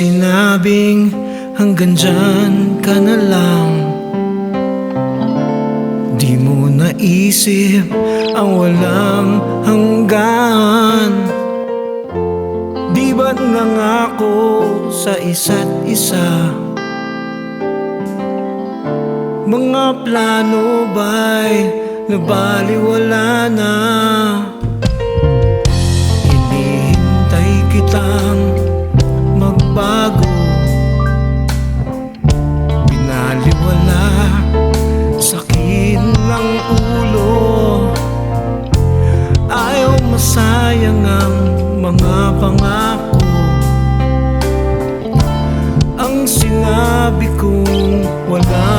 sinabing hanggang dyan ka na lang. Di mo naisip ang walang hanggan. Di ba't nangako sa isa't isa? Mga plano ba'y nabaliwala na? Hinihintay kitang masayang ang mga pangako. Ang sinabi kong walang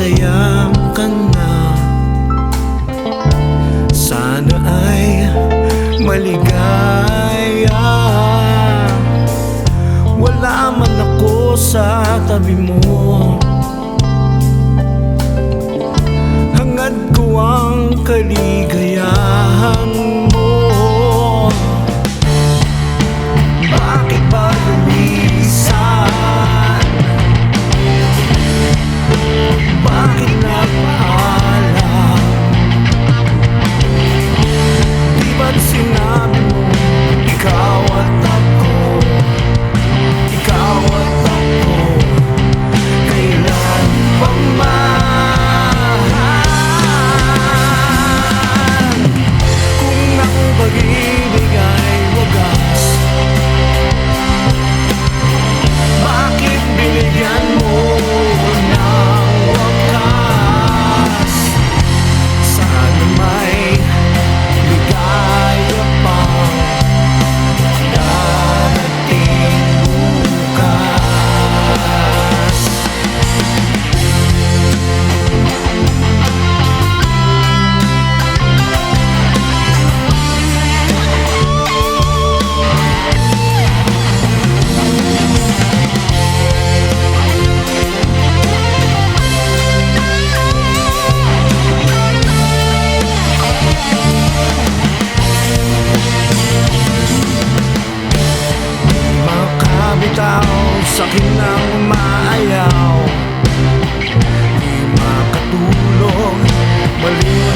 masaya ka na. Sana ay maligaya. Wala man ako sa tabi mo ang Makabitaw sa kinang umaayaw. Di makatulog, baliw